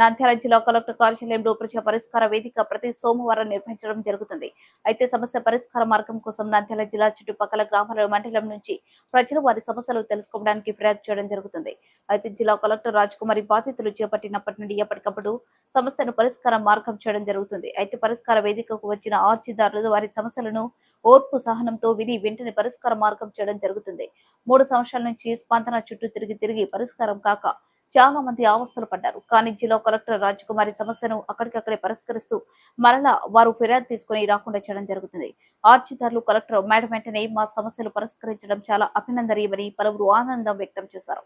నంద్యాల జిల్లా కలెక్టర్ కార్యాలయంలో ప్రజా పరిష్కార వేదిక ప్రతి సోమవారం నిర్వహించడం జరుగుతుంది. అయితే సమస్య పరిష్కార మార్గం కోసం నంద్యాల జిల్లా చుట్టుపక్కల గ్రామాల మండలం నుంచి ప్రజలు వారి సమస్యలు తెలుసుకోవడానికి ఫిర్యాదు చేయడం జరుగుతుంది. అయితే జిల్లా కలెక్టర్ రాజకుమారి బాధ్యతలు చేపట్టినప్పటి నుండి ఎప్పటికప్పుడు సమస్యను పరిష్కార మార్గం చేయడం జరుగుతుంది. అయితే పరిష్కార వేదికకు వచ్చిన ఆర్జీదారులు వారి సమస్యలను ఓర్పు సహనంతో విని వెంటనే పరిష్కార మార్గం చేయడం జరుగుతుంది. మూడు సంవత్సరాల నుంచి స్పందన చుట్టూ తిరిగి తిరిగి పరిష్కారం కాక చాలా మంది ఆవస్థలు పడ్డారు. కానీ జిల్లా కలెక్టర్ రాజకుమారి సమస్యను అక్కడికక్కడే పరిష్కరిస్తూ మరలా వారు ఫిర్యాదు తీసుకుని రాకుండా చేయడం జరుగుతుంది. ఆర్జీదారులు కలెక్టర్ మేడం వెంటనే మా సమస్యలు పరిష్కరించడం చాలా అభినందనీయమని పలువురు ఆనందం వ్యక్తం చేశారు.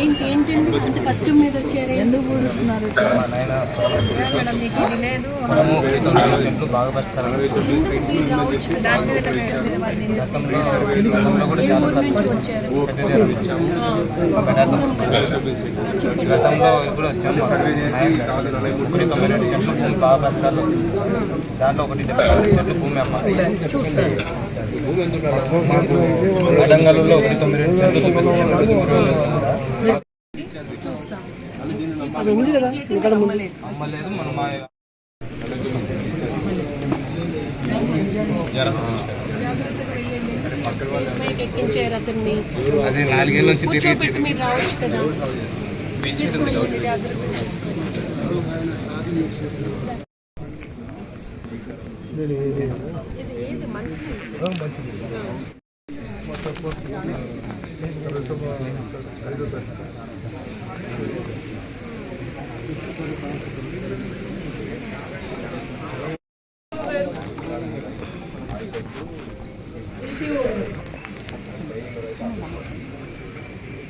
ఏంటి ఏంటండి అంత కష్టం మీద వచ్చారు? ఎందుకు పూడుస్తున్నారు గతంలో ఇప్పుడు వచ్చాము. సెంట్లు భూమి బాగా వచ్చింది. దాంట్లో ఒకటి డెబ్బై భూమి అమ్మ. మాకు వరంగల్లో ఒకటి తొమ్మిది రెండు సెంట్లు చూపించాము అది నాలుగేళ్ళ నుంచి తిరిగి కూర్చోబెట్టి మీరు రావచ్చు కదా. మంచిది.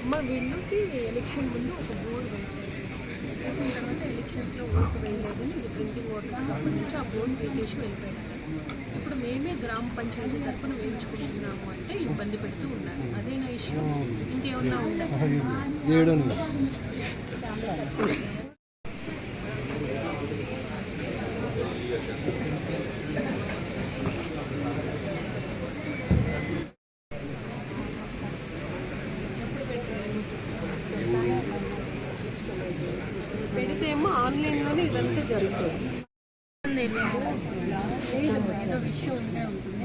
అమ్మ వీళ్ళకి ఎలక్షన్ ముందు ఒక బోర్డు వేశారు. వేసిన తర్వాత ఎలక్షన్స్లో ఓటు వేయలేదు. ఇది ప్రింటింగ్ ఓట్లకు సంబంధించి ఆ బోర్డు పెట్టేసి వెళ్ళిపోయినట్టు ఇప్పుడు మేమే గ్రామ పంచాయతీ తరఫున వేయించుకుంటున్నాము అంటే ఇబ్బంది పెడుతూ ఉన్నారు. అదేనా ఇష్యూ ఇంకేమన్నా ఉందా ఆన్లైన్లోనే ఇదంతా జరుగుతుంది. విషయం ఉంటే ఉంటుంది.